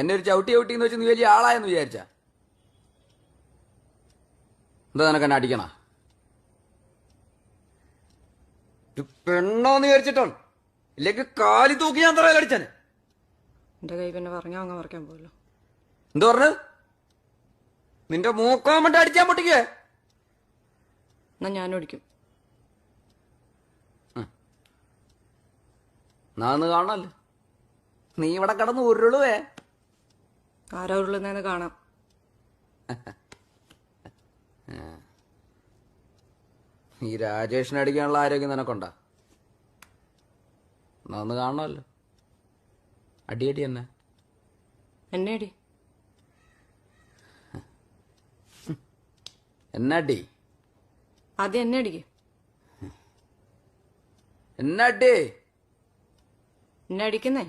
എന്നെ ഒരു ചവിട്ടി ചവിട്ടി എന്ന് വെച്ച് നീ വലിയ ആളായെന്ന് വിചാരിച്ച. എന്താ നിനക്ക് എന്നെ അടിക്കണ? പെണ്ണോന്ന് വിചാരിച്ചിട്ടാണ്. ഇല്ലെങ്കിൽ കാലി തൂക്കി ഞാൻ തറയിൽ അടിച്ചാന്. എന്റെ കൈ പിന്നെ പറഞ്ഞാ അങ്ങ് മറിക്കാൻ പോയല്ലോ എന്ത് പറഞ്ഞു നിന്റെ മൂക്കാൻ വേണ്ടി അടിച്ചാൻ പൊട്ടിക്കേ എന്നാ ഞാനും അടിക്കും. നാന്ന് കാണാല്ലോ നീ ഇവിടെ കിടന്ന് ഉരുളുവേ. ആരാ ഉരുളുന്നതെന്ന് കാണാം. ഈ രാജേഷിനെ അടിക്കാനുള്ള ആരോഗ്യം നിനക്കുണ്ടാ? നാന്ന് കാണണല്ലോ അടിയടി തന്നെ എന്നെ. അടി. എന്നാടി അത് എന്നെ അടിക്ക്. എന്നാടി എന്നെ അടിക്കുന്നേ?